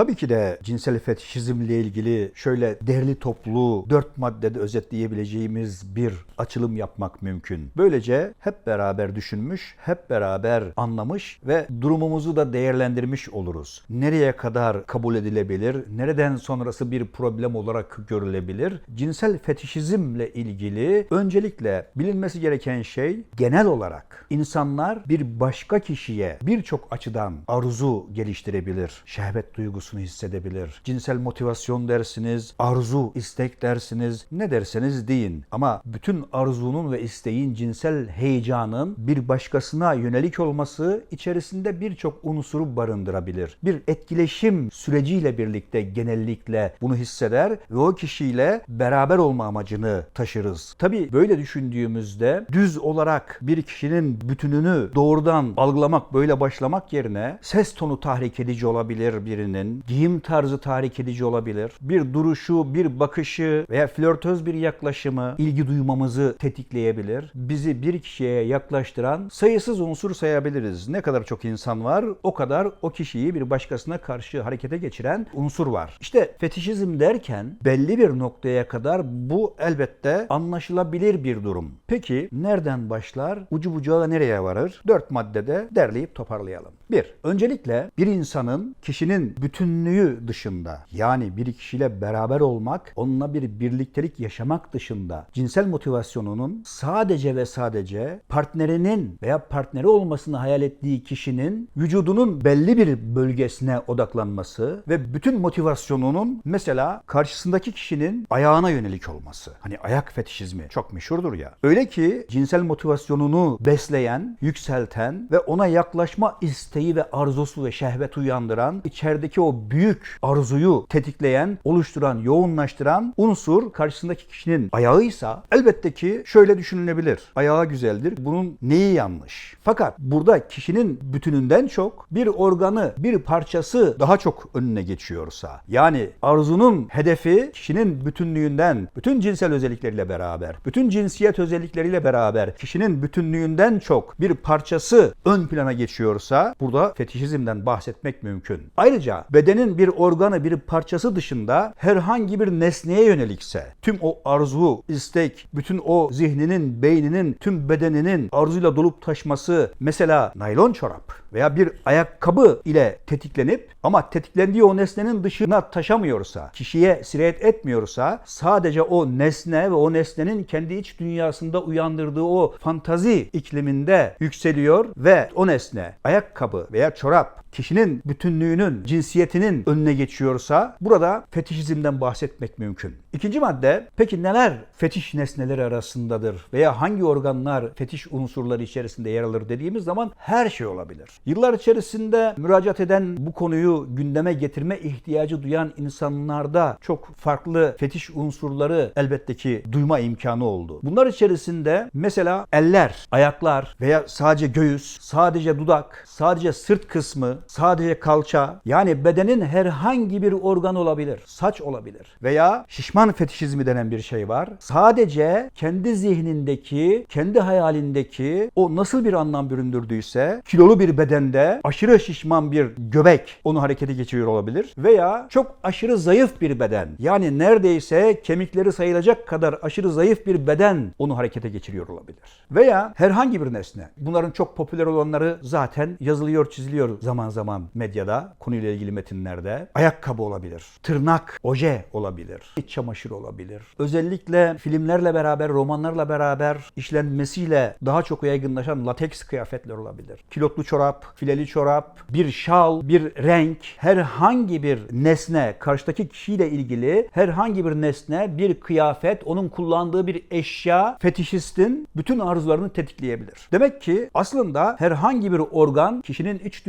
Tabii ki de cinsel fetişizmle ilgili şöyle derli toplu dört maddede özetleyebileceğimiz bir açılım yapmak mümkün. Böylece hep beraber düşünmüş, hep beraber anlamış ve durumumuzu da değerlendirmiş oluruz. Nereye kadar kabul edilebilir, nereden sonrası bir problem olarak görülebilir? Cinsel fetişizmle ilgili öncelikle bilinmesi gereken şey genel olarak insanlar bir başka kişiye birçok açıdan arzu geliştirebilir. Şehvet duygusunu hissedebilir. Cinsel motivasyon dersiniz, arzu, istek dersiniz, ne derseniz deyin. Ama bütün arzunun ve isteğin cinsel heyecanın bir başkasına yönelik olması içerisinde birçok unsuru barındırabilir. Bir etkileşim süreciyle birlikte genellikle bunu hisseder ve o kişiyle beraber olma amacını taşırız. Tabii böyle düşündüğümüzde düz olarak bir kişinin bütününü doğrudan algılamak, böyle başlamak yerine ses tonu tahrik edici olabilir birinin, giyim tarzı tahrik edici olabilir, bir duruşu, bir bakışı veya flörtöz bir yaklaşımı ilgi duymamızı tetikleyebilir. Bizi bir kişiye yaklaştıran sayısız unsur sayabiliriz. Ne kadar çok insan var o kadar o kişiyi bir başkasına karşı harekete geçiren unsur var. İşte fetişizm derken belli bir noktaya kadar bu elbette anlaşılabilir bir durum. Peki nereden başlar? Ucu bucağı nereye varır? Dört maddede derleyip toparlayalım. Bir, öncelikle bir insanın kişinin bütünlüğü dışında yani bir kişiyle beraber olmak, onunla bir birliktelik yaşamak dışında cinsel motivasyonunun sadece ve sadece partnerinin veya partneri olmasını hayal ettiği kişinin vücudunun belli bir bölgesine odaklanması ve bütün motivasyonunun mesela karşısındaki kişinin ayağına yönelik olması. Hani ayak fetişizmi çok meşhurdur ya. Öyle ki cinsel motivasyonunu besleyen, yükselten ve ona yaklaşma isteği ve arzusu ve şehvet uyandıran, içerideki o büyük arzuyu tetikleyen, oluşturan, yoğunlaştıran unsur karşısındaki kişinin ayağıysa elbette ki şöyle düşünülebilir. Ayağı güzeldir. Bunun neyi yanlış? Fakat burada kişinin bütününden çok bir organı, bir parçası daha çok önüne geçiyorsa yani arzunun hedefi kişinin bütünlüğünden, bütün cinsel özellikleriyle beraber, bütün cinsiyet özellikleriyle beraber kişinin bütünlüğünden çok bir parçası ön plana geçiyorsa burada fetişizmden bahsetmek mümkün. Ayrıca bedenin bir organı, bir parçası dışında herhangi bir nesneye yönelikse tüm o arzu, istek, bütün o zihninin, beyninin, tüm bedeninin arzuyla dolup taşması mesela naylon çorap veya bir ayakkabı ile tetiklenip ama tetiklendiği o nesnenin dışına taşamıyorsa, kişiye sirayet etmiyorsa sadece o nesne ve o nesnenin kendi iç dünyasında uyandırdığı o fantazi ikliminde yükseliyor ve o nesne ayakkabı veya çorap kişinin bütünlüğünün, cinsiyetinin önüne geçiyorsa burada fetişizmden bahsetmek mümkün. İkinci madde peki neler fetiş nesneleri arasındadır veya hangi organlar fetiş unsurları içerisinde yer alır dediğimiz zaman her şey olabilir. Yıllar içerisinde müracaat eden bu konuyu gündeme getirme ihtiyacı duyan insanlarda çok farklı fetiş unsurları elbette ki duyma imkanı oldu. Bunlar içerisinde mesela eller, ayaklar veya sadece göğüs, sadece dudak, sadece sırt kısmı, sadece kalça yani bedenin herhangi bir organ olabilir. Saç olabilir veya şişman fetişizmi denen bir şey var. Sadece kendi zihnindeki, kendi hayalindeki o nasıl bir anlam büründürdüyse kilolu bir bedende aşırı şişman bir göbek onu harekete geçiriyor olabilir veya çok aşırı zayıf bir beden yani neredeyse kemikleri sayılacak kadar aşırı zayıf bir beden onu harekete geçiriyor olabilir. Veya herhangi bir nesne. Bunların çok popüler olanları zaten yazılıyor, çiziliyor zaman zaman medyada konuyla ilgili metinlerde. Ayakkabı olabilir, tırnak, oje olabilir, iç çamaşır olabilir. Özellikle filmlerle beraber, romanlarla beraber işlenmesiyle daha çok yaygınlaşan lateks kıyafetler olabilir. Kilotlu çorap, fileli çorap, bir şal, bir renk, herhangi bir nesne, karşıdaki kişiyle ilgili herhangi bir nesne, bir kıyafet, onun kullandığı bir eşya fetişistin bütün arzularını tetikleyebilir. Demek ki aslında herhangi bir organ kişinin iç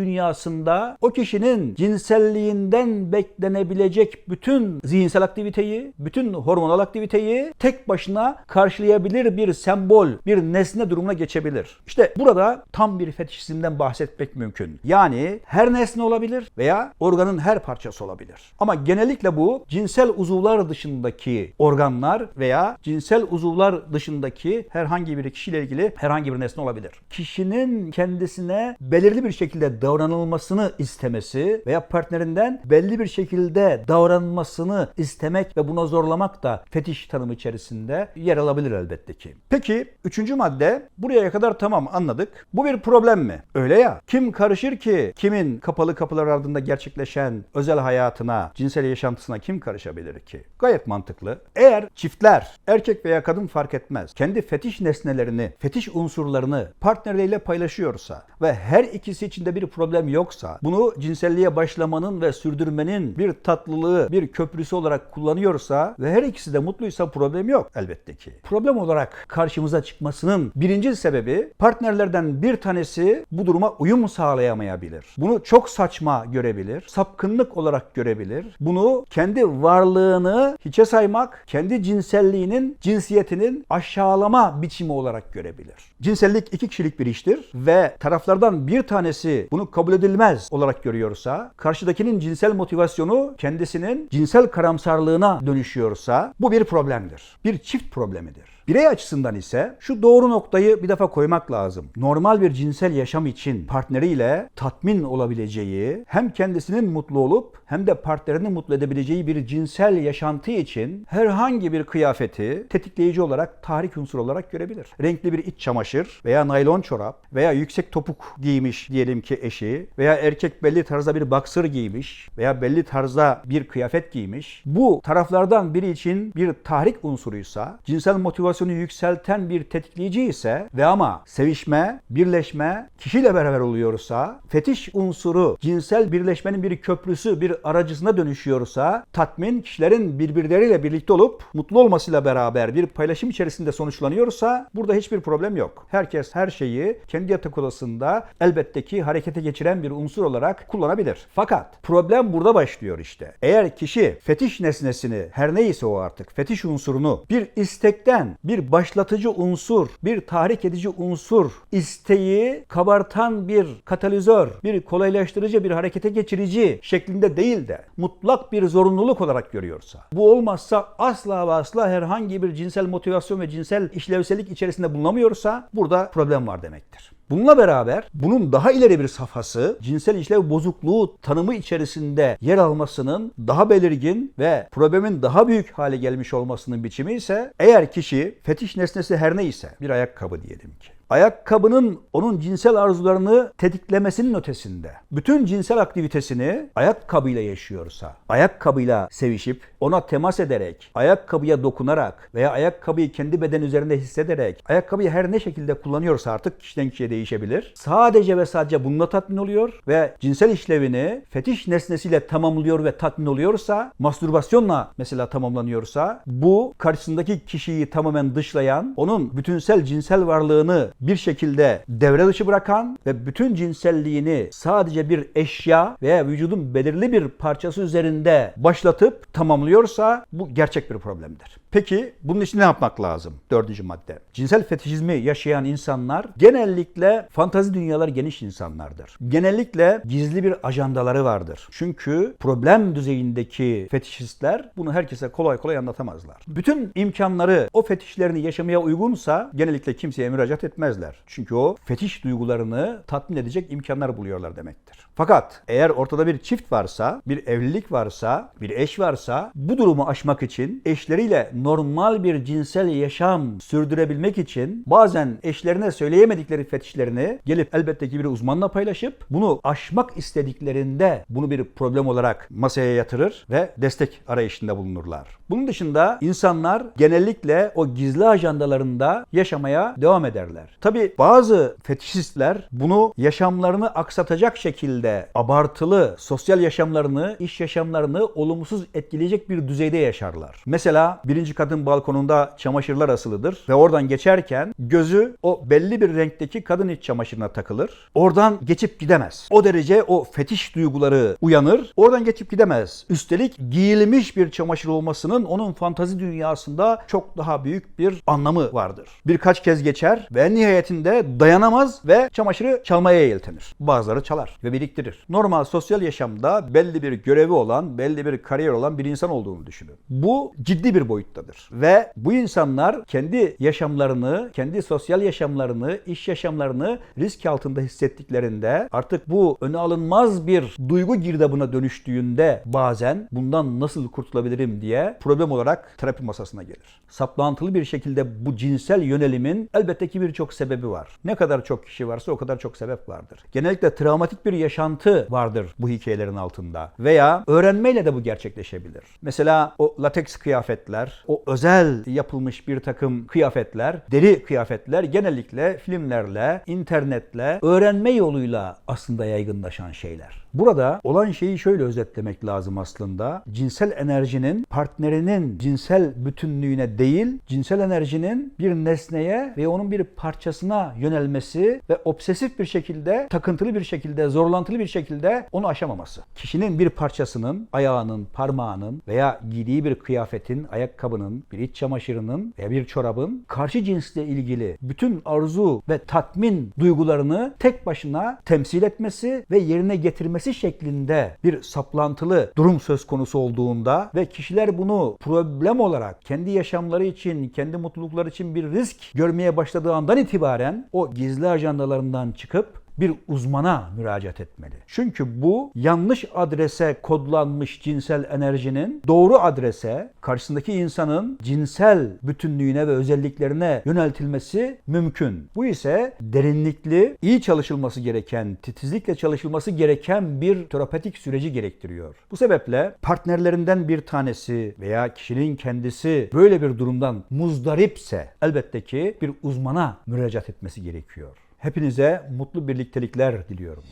dünyasında o kişinin cinselliğinden beklenebilecek bütün zihinsel aktiviteyi, bütün hormonal aktiviteyi tek başına karşılayabilir bir sembol, bir nesne durumuna geçebilir. İşte burada tam bir fetişizmden bahsetmek mümkün. Yani her nesne olabilir veya organın her parçası olabilir. Ama genellikle bu cinsel uzuvlar dışındaki organlar veya cinsel uzuvlar dışındaki herhangi bir kişiyle ilgili herhangi bir nesne olabilir. Kişinin kendisine belirli bir şekilde davranılması olmasını istemesi veya partnerinden belli bir şekilde davranmasını istemek ve buna zorlamak da fetiş tanımı içerisinde yer alabilir elbette ki. Peki üçüncü madde buraya kadar tamam anladık. Bu bir problem mi? Öyle ya. Kim karışır ki kimin kapalı kapılar ardında gerçekleşen özel hayatına, cinsel yaşantısına kim karışabilir ki? Gayet mantıklı. Eğer çiftler, erkek veya kadın fark etmez, kendi fetiş nesnelerini, fetiş unsurlarını partnerleriyle paylaşıyorsa ve her ikisi içinde bir problem yoksa, bunu cinselliğe başlamanın ve sürdürmenin bir tatlılığı, bir köprüsü olarak kullanıyorsa ve her ikisi de mutluysa problem yok elbette ki. Problem olarak karşımıza çıkmasının birinci sebebi partnerlerden bir tanesi bu duruma uyum sağlayamayabilir. Bunu çok saçma görebilir, sapkınlık olarak görebilir. Bunu kendi varlığını hiçe saymak, kendi cinselliğinin, cinsiyetinin aşağılama biçimi olarak görebilir. Cinsellik iki kişilik bir iştir ve taraflardan bir tanesi bunu kabul edilmez olarak görüyorsa, karşıdakinin cinsel motivasyonu kendisinin cinsel karamsarlığına dönüşüyorsa bu bir problemdir. Bir çift problemidir. Birey açısından ise şu doğru noktayı bir defa koymak lazım. Normal bir cinsel yaşam için partneriyle tatmin olabileceği, hem kendisinin mutlu olup hem de partnerini mutlu edebileceği bir cinsel yaşantı için herhangi bir kıyafeti tetikleyici olarak, tahrik unsuru olarak görebilir. Renkli bir iç çamaşır veya naylon çorap veya yüksek topuk giymiş diyelim ki eşi veya erkek belli tarzda bir baksır giymiş veya belli tarzda bir kıyafet giymiş. Bu taraflardan biri için bir tahrik unsuruysa, cinsel motivasyonu yükselten bir tetikleyici ise ve ama sevişme, birleşme kişiyle beraber oluyorsa, fetiş unsuru cinsel birleşmenin bir köprüsü, bir aracısına dönüşüyorsa, tatmin kişilerin birbirleriyle birlikte olup mutlu olmasıyla beraber bir paylaşım içerisinde sonuçlanıyorsa burada hiçbir problem yok. Herkes her şeyi kendi yatak odasında elbette ki harekete geçiren bir unsur olarak kullanabilir. Fakat problem burada başlıyor işte. Eğer kişi fetiş nesnesini her neyse o artık fetiş unsurunu bir istekten bir başlatıcı unsur, bir tahrik edici unsur, isteği kabartan bir katalizör, bir kolaylaştırıcı, bir harekete geçirici şeklinde değil de mutlak bir zorunluluk olarak görüyorsa, bu olmazsa asla ve asla herhangi bir cinsel motivasyon ve cinsel işlevsellik içerisinde bulunamıyorsa burada problem var demektir. Bununla beraber bunun daha ileri bir safhası cinsel işlev bozukluğu tanımı içerisinde yer almasının daha belirgin ve problemin daha büyük hale gelmiş olmasının biçimi ise eğer kişi fetiş nesnesi her neyse bir ayakkabı diyelim ki ayakkabının onun cinsel arzularını tetiklemesinin ötesinde bütün cinsel aktivitesini ayakkabıyla yaşıyorsa, ayakkabıyla sevişip ona temas ederek, ayakkabıya dokunarak veya ayakkabıyı kendi beden üzerinde hissederek, ayakkabıyı her ne şekilde kullanıyorsa artık kişiden kişiye değişebilir. Sadece ve sadece bununla tatmin oluyor ve cinsel işlevini fetiş nesnesiyle tamamlıyor ve tatmin oluyorsa, mastürbasyonla mesela tamamlanıyorsa bu karşısındaki kişiyi tamamen dışlayan, onun bütünsel cinsel varlığını bir şekilde devre dışı bırakan ve bütün cinselliğini sadece bir eşya veya vücudun belirli bir parçası üzerinde başlatıp tamamlıyorsa bu gerçek bir problemdir. Peki bunun için ne yapmak lazım? Dördüncü madde. Cinsel fetişizmi yaşayan insanlar genellikle fantazi dünyalar geniş insanlardır. Genellikle gizli bir ajandaları vardır. Çünkü problem düzeyindeki fetişistler bunu herkese kolay kolay anlatamazlar. Bütün imkanları o fetişlerini yaşamaya uygunsa genellikle kimseye müracaat etmezler. Çünkü o fetiş duygularını tatmin edecek imkanlar buluyorlar demektir. Fakat eğer ortada bir çift varsa, bir evlilik varsa, bir eş varsa bu durumu aşmak için eşleriyle normal bir cinsel yaşam sürdürebilmek için bazen eşlerine söyleyemedikleri fetişlerini gelip elbette ki bir uzmanla paylaşıp bunu aşmak istediklerinde bunu bir problem olarak masaya yatırır ve destek arayışında bulunurlar. Bunun dışında insanlar genellikle o gizli ajandalarında yaşamaya devam ederler. Tabi bazı fetişistler bunu yaşamlarını aksatacak şekilde abartılı sosyal yaşamlarını, iş yaşamlarını olumsuz etkileyecek bir düzeyde yaşarlar. Mesela birinci kadın balkonunda çamaşırlar asılıdır ve oradan geçerken gözü o belli bir renkteki kadın iç çamaşırına takılır. Oradan geçip gidemez. O derece o fetiş duyguları uyanır. Oradan geçip gidemez. Üstelik giyilmiş bir çamaşır olmasının onun fantazi dünyasında çok daha büyük bir anlamı vardır. Birkaç kez geçer ve nihayetinde dayanamaz ve çamaşırı çalmaya yeltenir. Bazıları çalar ve bir biriktirir. Normal sosyal yaşamda belli bir görevi olan, belli bir kariyer olan bir insan olduğunu düşünün. Bu ciddi bir boyuttadır. Ve bu insanlar kendi yaşamlarını, kendi sosyal yaşamlarını, iş yaşamlarını risk altında hissettiklerinde artık bu öne alınmaz bir duygu girdabına dönüştüğünde bazen bundan nasıl kurtulabilirim diye problem olarak terapi masasına gelir. Saplantılı bir şekilde bu cinsel yönelimin elbette ki birçok sebebi var. Ne kadar çok kişi varsa o kadar çok sebep vardır. Genellikle travmatik bir yaşantı vardır bu hikayelerin altında. Veya öğrenmeyle de bu gerçekleşebilir. Mesela o lateks kıyafetler, o özel yapılmış bir takım kıyafetler, deri kıyafetler genellikle filmlerle, internetle, öğrenme yoluyla aslında yaygınlaşan şeyler. Burada olan şeyi şöyle özetlemek lazım aslında. Cinsel enerjinin partnerinin cinsel bütünlüğüne değil, cinsel enerjinin bir nesneye ve onun bir parçasına yönelmesi ve obsesif bir şekilde, takıntılı bir şekilde, zorlantılı bir şekilde onu aşamaması. Kişinin bir parçasının, ayağının, parmağının veya giydiği bir kıyafetin, ayakkabının, bir iç çamaşırının veya bir çorabın karşı cinsle ilgili bütün arzu ve tatmin duygularını tek başına temsil etmesi ve yerine getirmesi şeklinde bir saplantılı durum söz konusu olduğunda ve kişiler bunu problem olarak kendi yaşamları için, kendi mutlulukları için bir risk görmeye başladığı andan itibaren o gizli ajandalarından çıkıp bir uzmana müracaat etmeli. Çünkü bu yanlış adrese kodlanmış cinsel enerjinin doğru adrese karşısındaki insanın cinsel bütünlüğüne ve özelliklerine yöneltilmesi mümkün. Bu ise derinlikli, iyi çalışılması gereken, titizlikle çalışılması gereken bir terapetik süreci gerektiriyor. Bu sebeple partnerlerinden bir tanesi veya kişinin kendisi böyle bir durumdan muzdaripse elbette ki bir uzmana müracaat etmesi gerekiyor. Hepinize mutlu birliktelikler diliyorum.